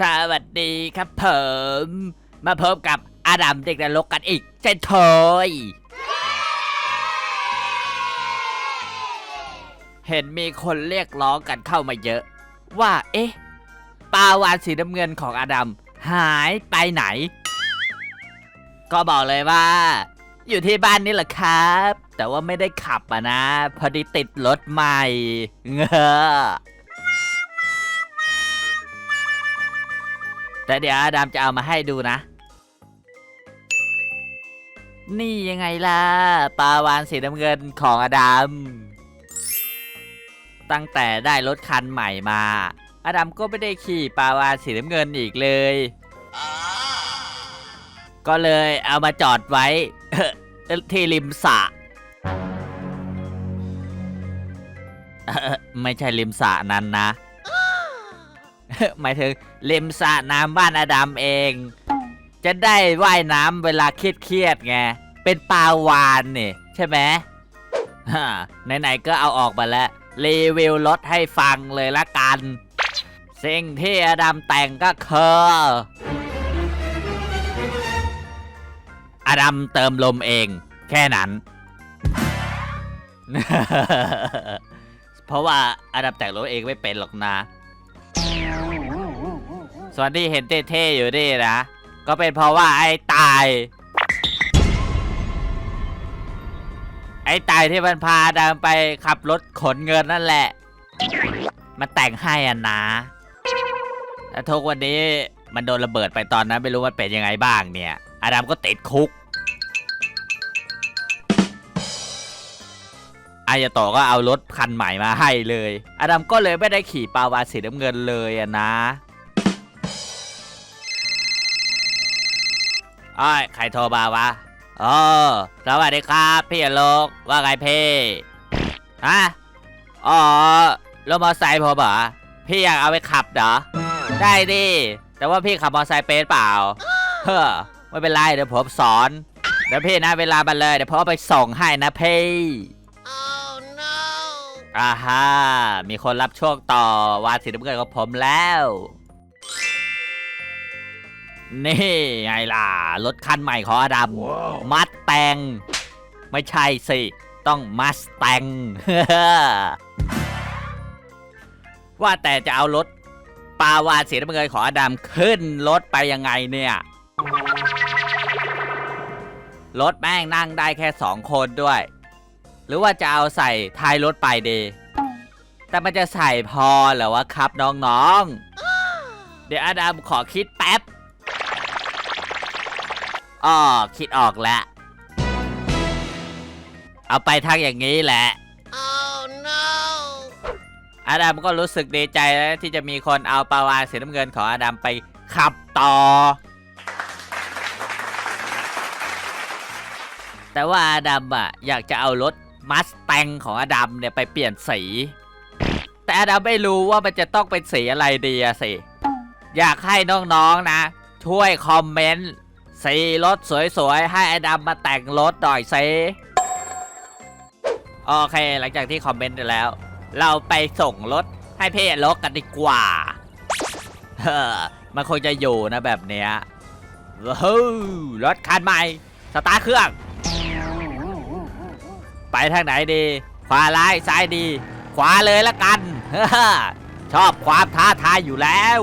สวัสดีครับผมมาพบกับอาดัมเด็กนรกกันอีกเช่นเคยเห็นมีคนเรียกร้องกันเข้ามาเยอะ ว่าเอ๊ะปลาวานสีน้ำเงินของอาดัมหายไปไหน ก็บอกเลยว่า อยู่ที่บ้านนี่แหละครับ แต่ว่าไม่ได้ขับอะนะ พอดีติดรถใหม่เงอ แต่เดี๋ยวอาดามจะเอามาให้ดูนะ นี่ยังไงล่ะปลาวานสีน้ำเงินของอาดาม ตั้งแต่ได้รถคันใหม่มา อาดามก็ไม่ได้ขี่ปลาวานสีน้ำเงินอีกเลย ก็เลยเอามาจอดไว้ที่ริมสระไม่ใช่ริมสระนั้นนะ หมายถึง ริมสระน้ำบ้านอดัมเอง จะได้ว่ายน้ำเวลาเครียดๆไง เป็นปลาวานนี่ ใช่ไหมไหนๆก็เอาออกมาแล้วรีวิวรถให้ฟังเลยละกัน สิ่งที่อดัมแต่งก็คืออดัมเติมลมเอง แค่นั้น เพราะว่าอดัมแต่งรถเองไม่เป็นหรอกนะ ส่วนที่เห็นเท่ๆอยู่นี่นะ ก็เป็นเพราะว่าไอ้ตาย ไอ้ตายที่มันพาดังไปขับรถขนเงินนั่นแหละ มันแต่งให้อะนะแต่ทุกวันนี้มันโดนระเบิดไปตอนนั้นไม่รู้มันเป็นยังไงบ้างเนี่ย อาดัมก็ติดคุกอายาโตะก็เอารถคันใหม่มาให้เลย อาดัมก็เลยไม่ได้ขี่ปลาวาสีน้ำเงินเลยอะนะ เอ้ยใครโทรมาวะโอ้สวัสดีครับพี่อโลกว่าไงพี่ฮะอ๋อรถมอเตอร์ไซค์ผมเหรอพี่อยากเอาไปขับเหรอได้ดิแต่ว่าพี่ขับมอเตอร์ไซค์เป็นเปล่าเฮ้อไม่เป็นไรเดี๋ยวผมสอนเดี๋ยวพี่นะเวลามาเลยเดี๋ยวผมเอาไปส่งให้นะพี่ Oh no! อ่าฮะมีคนรับช่วงต่อวานสีน้ำเงินของผมแล้ว นี่ไงล่ะ รถคันใหม่ของอดัมมัดแตง ไม่ใช่สิ ต้องมัสแตง ว่าแต่จะเอารถปลาวานสีน้ำเงินของอดัมขึ้นรถไปยังไงเนี่ย รถแม่งนั่งได้แค่สองคนด้วย หรือว่าจะเอาใส่ท้ายรถไปดีแต่มันจะใส่พอเหรอวะครับน้องๆ เดี๋ยวอดัมขอคิดแป๊บ อ้อคิดออกแล้ว เอาไปทางอย่างนี้แหละ Oh no! อาดัมก็รู้สึกดีใจแล้วที่จะมีคนเอาปลาวานสีน้ำเงินของอาดัมไปขับต่อ แต่ว่าอาดัมอะอยากจะเอารถมัสแตงของอาดัมเนี่ยไปเปลี่ยนสี แต่อาดัมไม่รู้ว่ามันจะต้องเป็นสีอะไรดีอะสิ อยากให้น้องๆนะช่วยคอมเมนต์ สีรถสวยๆ ให้อาดัมมาแต่งรถหน่อยสิโอเค หลังจากที่คอมเมนต์ไปแล้ว เราไปส่งรถให้เพี่ลกกันดีกว่าเฮ้อมันคงจะอยู่นะแบบเนี้ยว้าวรถคันใหม่ สตาร์ทเครื่อง ไปทางไหนดี ขวาร้ายซ้ายดี ขวาเลยละกันเฮ้อชอบความท้าทายอยู่แล้ว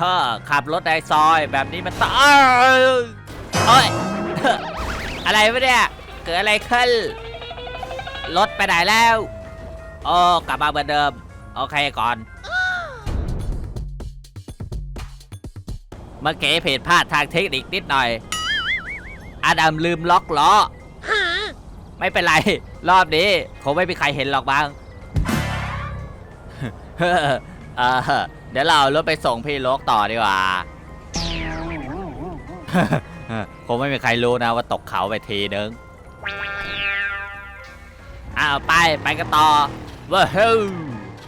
เฮ้อขับรถในซอยแบบนี้มันต้องเอ้ยอะไรวะเนี่ย เกิดอะไรขึ้น รถไปไหนแล้วโอ้กลับมาเหมือนเดิม โอเคก่อน เมื่อกี้ผิดพลาดทางเทคนิคนิดหน่อย อาดัมลืมล็อกล้อ Huh? ไม่เป็นไร รอบนี้ คงไม่มีใครเห็นหรอกบ้าง เดี๋ยวเราเอารถไปส่งพี่โลกต่อดีกว่า คงไม่มีใครรู้นะว่าตกเขาไปทีนึงอ้าวไปไปกันต่อว้าว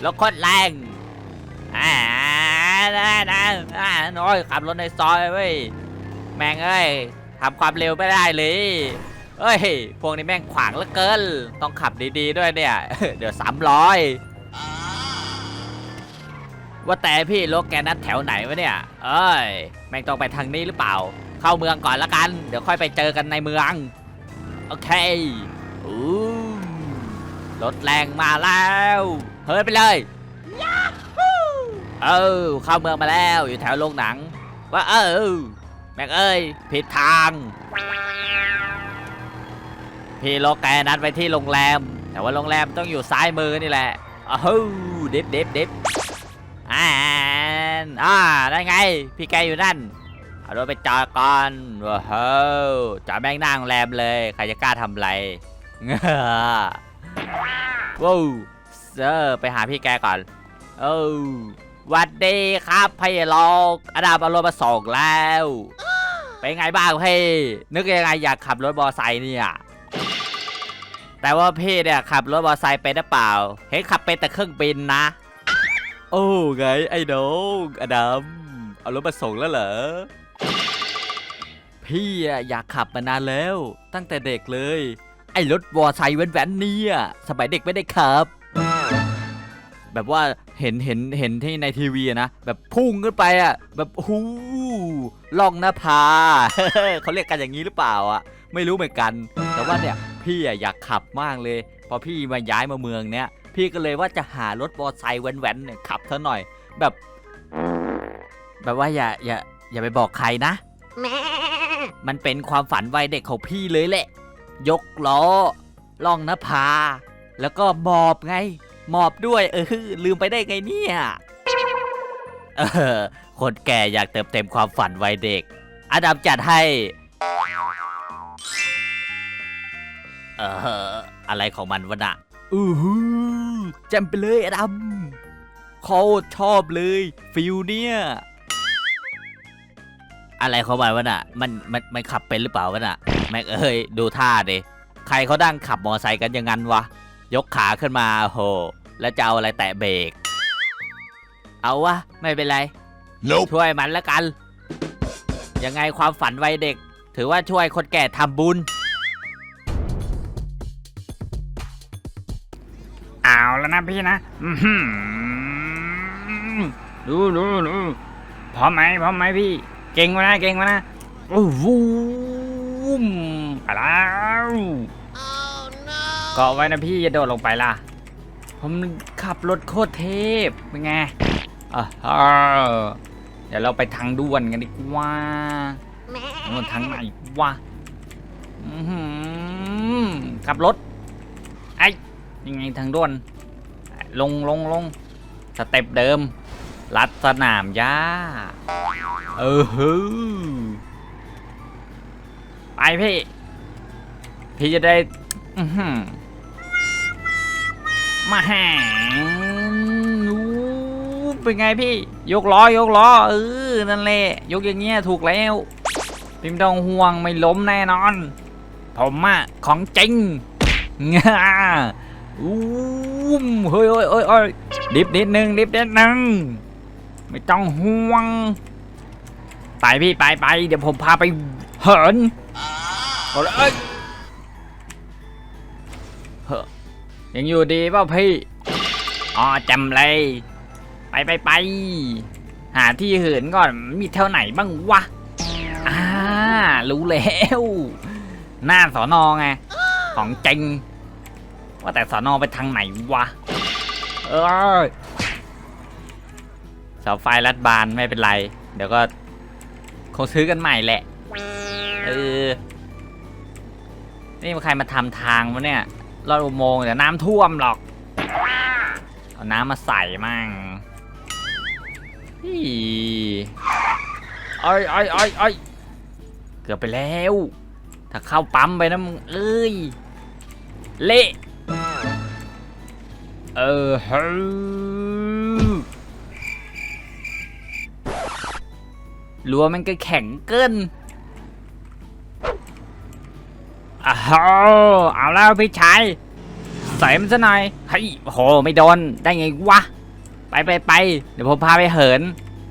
รถโคตรแรงอ่านะนะอ่าน้อยขับรถในซอยเว้ยแม่งเอ้ยทำความเร็วไม่ได้เลยเอ้ย พวกนี้แม่งขวางเหลือเกิน ต้องขับดีๆด้วยเนี่ย เดี๋ยวสามร้อย ว่าแต่พี่รถแกนัดแถวไหนวะเนี่ย เอ้ย แม่งต้องไปทางนี้หรือเปล่า เข้าเมืองก่อนละกัน เดี๋ยวค่อยไปเจอกันในเมือง โอเคอู้รถแรงมาแล้ว เฮ้ยไปเลยเออเข้าเมืองมาแล้วอยู่แถวโรงหนัง ว่าเออแม่งเอ้ยผิดทาง พี่โลแกนัดไปที่โรงแรม แต่ว่าโรงแรมต้องอยู่ซ้ายมือนี่แหละอ้าวดิบดิบดิบ อ่านอ่าได้ไง พี่แกอยู่นั่น เอารถไปจอดก่อนว้าวจอดแม่งน้าโรงแรมเลย ใครจะกล้าทำไรเงอว้าวเออไปหาพี่แกก่อน เออวัดดีครับพี่โลกอาดาบอารถมาส่งแล้ว เป็นไงบ้างพี่ นึกยังไงอยากขับรถมอไซค์เนี่ยแต่ว่าพี่เนี่ยขับรถมอไซค์เป็นหรือเปล่า เห็นขับเป็นแต่เครื่องบินนะ โอ้ไงไอ้น้องอดัมเอารถมาส่งแล้วเหรอ พี่อะอยากขับมานานแล้ว ตั้งแต่เด็กเลย ไอ้รถมอไซค์แว้นๆเนี่ยสมัยเด็กไม่ได้ขับ แบบว่าเห็นเห็นเห็นที่ในทีวีอะนะ แบบพุ่งขึ้นไปอะแบบหูล่องหน้าผา เขาเรียกกันอย่างนี้หรือเปล่าอะไม่รู้เหมือนกัน แต่ว่าเนี่ยพี่อะอยากขับมากเลย พอพี่มาย้ายมาเมืองเนี้ย พี่ก็เลยว่าจะหารถมอไซค์แว้นๆเนี่ยขับเท่าหน่อย แบบ แบบว่าอย่าอย่าอย่าไปบอกใครนะมันเป็นความฝันวัยเด็กของพี่เลยแหละ ยกล้อล่องหน้าผาแล้วก็หมอบไง หมอบด้วยเออลืมไปได้ไงเนี่ยเออคนแก่อยากเติมเต็มความฝันวัยเด็ก อดัมจัดให้ เอออะไรของมันวะน่ะอือหือ แจมไปเลยอดัมโคตรชอบเลย ฟิลเนี่ย อะไรของมันวะน่ะ มันมันมันขับเป็นหรือเปล่าวะน่ะ แม็กเอ้ยดูท่าดิใครเขาดั้งขับมอไซค์กันอย่างนั้นวะ ยกขาขึ้นมาโห แล้วจะเอาอะไรแตะเบรก เอาวะ ไม่เป็นไร Nope. ช่วยมันแล้วกัน ยังไงความฝันวัยเด็ก ถือว่าช่วยคนแก่ทำบุญ เอาแล้วนะพี่นะอื้อหือดูดูดูพร้อมไหมพร้อมไหมพี่ เก่งมานะเก่งมานะโอ้โหมไปแล้ว Oh no. เกาะไว้นะพี่อย่าโดดลงไปล่ะ ผมขับรถโคตรเทพเป็นไงอะฮะเดี๋ยวเราไปทางด่วนกันดีกว่าโน่นทางไหนวะอื้อหือขับรถไอ้ ยังไงทางด่วน ลงลงลงสเต็ปเดิม ลัดสนามหญ้าเออฮึไปพี่ พี่จะได้อื้อหือมาแหงนูเป็นไงพี่ ยกล้อยกล้อเออนั่นแหละยกอย่างเงี้ยถูกแล้วพิมพ์ต้องห่วงไม่ล้มแน่นอน ผมอะของจริงงา อู้มเฮ้ยเฮ้ยเฮ้ยเฮ้ยดิบนิดนึงดิบนิดนึงไม่ต้องห่วง ไปพี่ไปไปเดี๋ยวผมพาไปเหินเอาเลยเอ้ยยังอยู่ดีเปล่าพี่อ๋อจำเลย ไปไปไปหาที่เหินก่อนมีเท่าไหนบ้างวะอ่ารู้แล้ว หน้าสอนอไงของจริง ว่าแต่สอนอไปทางไหนวะเออเสาไฟรัดบานไม่เป็นไร เดี๋ยวก็คงซื้อกันใหม่แหละ เออ นี่มันใครมาทำทางวะเนี่ยลอดอุโมงค์เดี๋ยวน้ำท่วมหรอก เอาน้ำมาใส่มั่งฮี่ไอ้ไอ้ไอ้ไอ้ยเกือบไปแล้ว ถ้าเข้าปั๊มไปนะมึงเอ้ย เละ เออฮรั้วมันก็แข็งเกินอ้าวเอาแล้วพี่ชายใส่มันซะหน่อยเฮ้ยโหไม่โดนได้ไงวะ ไปไปไปเดี๋ยวผมพาไปเหิน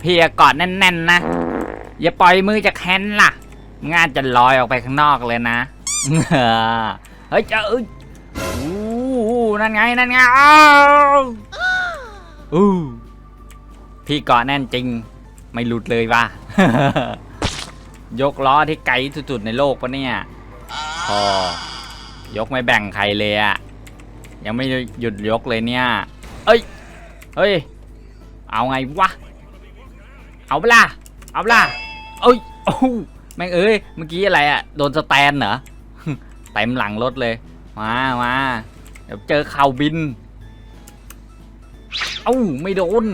พี่กอดแน่นๆนะ อย่าปล่อยมือจากแฮนล่ะ งานจะลอยออกไปข้างนอกเลยนะ เฮ้ยเจ้า นั่นไง นั่นไงอ้าวอู้พี่เกาะแน่นจริง ไม่หลุดเลยว่ะ ยกล้อที่ไกลสุดๆในโลกปะเนี่ยพอยกไม่แบ่งใครเลยอะยังไม่หยุดยกเลยเนี่ย เอ้ย เฮ้ย เอาไงวะ เอาเปล่าเอาเปล่าเอ้ยโอ้แม่งเอ้ย เมื่อกี้อะไรอะโดนสแตนเหรอ เต็มหลังรถเลย มา มา ดี๋ยวเจอข่าวบิน เอ้าไม่โดน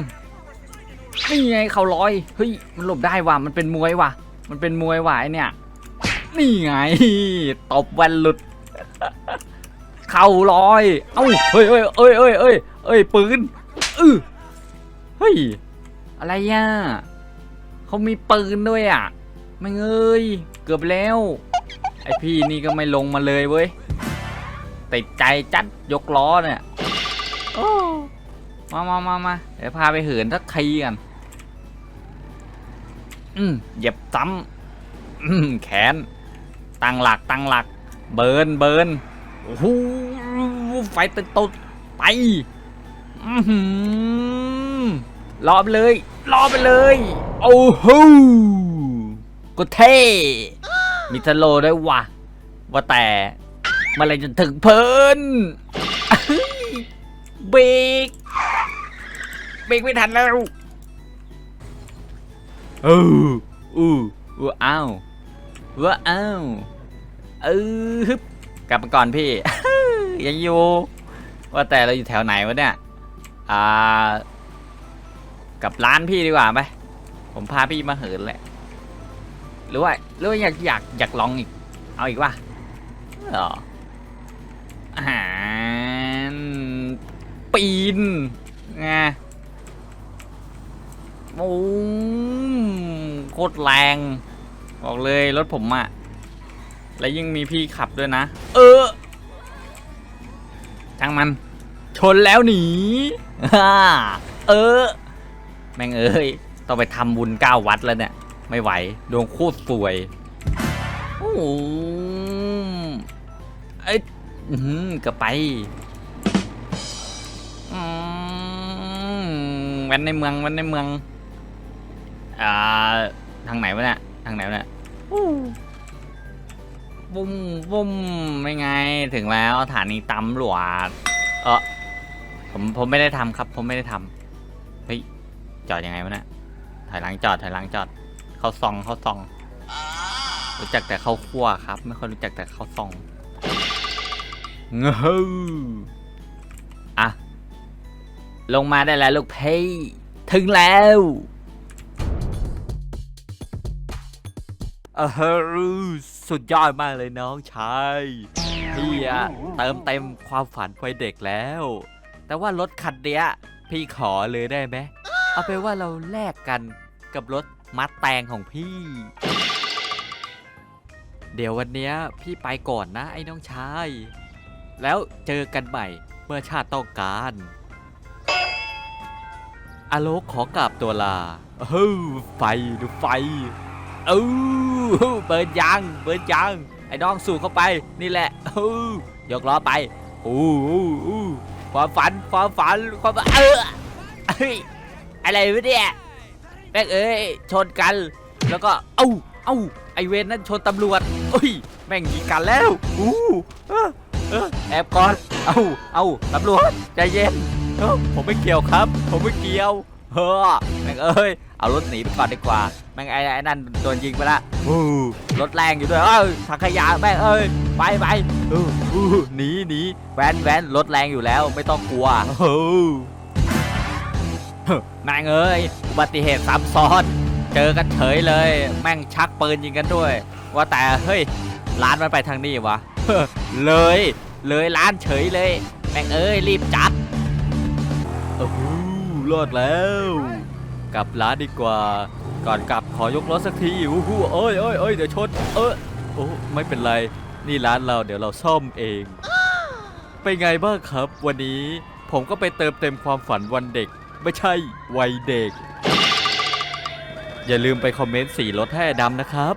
นี่ไงเขาลอย เฮ้ยมันหลบได้ว่ะ มันเป็นมวยว่ะ มันเป็นมวยว่ะไอเนี่ย นี่ไงตบวันหลุด เข่าลอย เอ้าเฮ้ยเฮ้ยเอ้ยเอ้ยเอ้ยเอ้ยปืนอือเฮ้ยอะไรอะเขามีปืนด้วยอะไม่เอ้ยเกือบแล้ว ไอพี่นี่ก็ไม่ลงมาเลยเว้ย ติดใจจัดยกล้อเนี่ยมามามามาเดี๋ยวพาไปเหินสักทีกัน อืมเหยียบซ้ำอืมแขน ตั้งหลักตั้งหลัก เบิร์นเบิร์นโอ้โหไฟติดตุดไปอือหือรอไปเลยรอไปเลย โอ้โหก็เท่ มีทะโลด้วยว่ะ ว่าแต่ มื่อไรจะถึงเพลินเบรกเบรกไม่ทันแล้วเอออู้ว้อ้าวว้อ้าวเออฮึบกลับมาก่อนพี่ ยังอยู่ว่าแต่เราอยู่แถวไหนวะเนี่ยอ่ากับร้านพี่ดีกว่าไหมผมพาพี่มาเหินแหละ หรือว่าหรือว่าอยากอยากอยากลองอีก เอาอีกว่ะเหรอ หารปีนไงโอ้โคตรแรง บอกเลยรถผมอะและยิ่งมีพี่ขับด้วยนะ เออช่างมัน ชนแล้วหนีฮ่าเออ แม่งเอ้ย ต้องไปทำบุญเก้าวัดแล้วเนี่ย ไม่ไหว ดวงโคตรสวยโอ้โหเอ้ อื้อหือก็ไปอืมแว้นในเมืองแว้นในเมือง อ่า ทางไหนวะเนี่ย ทางไหนวะเนี่ยบุ้มบุ้มไม่ไง ถึงแล้วสถานีตำรวจเออผมผมไม่ได้ทำครับ ผมไม่ได้ทำเฮ้ย จอดยังไงวะเนี่ย ถอยหลังจอด ถอยหลังจอด เขาซองเขาซอง รู้จักแต่ข้าวคั่วครับ ไม่ค่อยรู้จักแต่ข้าวซอง เงืออะ ลงมาได้แล้วลูกเพยถึงแล้วเออสุดยอดมากเลยน้องชายพี่อะเติมเต็มความฝันวัยเด็กแล้ว แต่ว่ารถคันเนี้ย พี่ขอเลยได้ไหมเอาไปนว่าเราแลกกันกับรถมัดแตงของพี่ เดี๋ยววันเนี้ยพี่ไปก่อนนะไอ้น้องชาย แล้วเจอกันใหม่เมื่อชาติต้องการอโลกขอกราบตัวลาเฮ้ยไฟดูไฟเออเบิร์นยางเบิร์นยางไอ้น้องสู่เข้าไปนี่แหละเออยกล้อไปอู้อู้ความฝันความฝันความฝันเอออะไรวะเนี่ยแม่งเอ้ยชนกัน แล้วก็เอ้าเอ้าไอเวนนั่นชนตำรวจเอ้ยแม่งยิงกันแล้วอู้ เออแอบก่อน เอาเอาตำรวจใจเย็นเอ้าผมไม่เกี่ยวครับ ผมไม่เกี่ยวเฮ้อแม่งเอ้ย เอารถหนีไปก่อนดีกว่า แม่งไอ้ไอ้นั่นโดนยิงไปละอู้รถแรงอยู่ด้วย เอ้ยถังขยะแม่งเอ้ย ไปไปอู้อู้หนีหนีแวนแวนรถแรงอยู่แล้ว ไม่ต้องกลัวเฮ้แม่งเอ้ย อุบัติเหตุซ้ำซ้อน เจอกันเฉยเลย แม่งชักปืนยิงกันด้วย ว่าแต่ เฮ้ย ร้านมันไปทางนี้วะ เลย เลยร้านเฉยเลย แม่งเอ้ยรีบจัดโอ้โหรอดแล้ว กลับร้านดีกว่า ก่อนกลับขอยกรถสักทีอู้หูเอ้ยเอ้ยเอ้ยเดี๋ยวชนเออโอ้ไม่เป็นไร นี่ร้านเราเดี๋ยวเราซ่อมเองเป็นไงบ้างครับ วันนี้ผมก็ไปเติมเต็มความฝันวันเด็ก ไม่ใช่วัยเด็ก อย่าลืมไปคอมเมนต์สีรถให้ดำนะครับ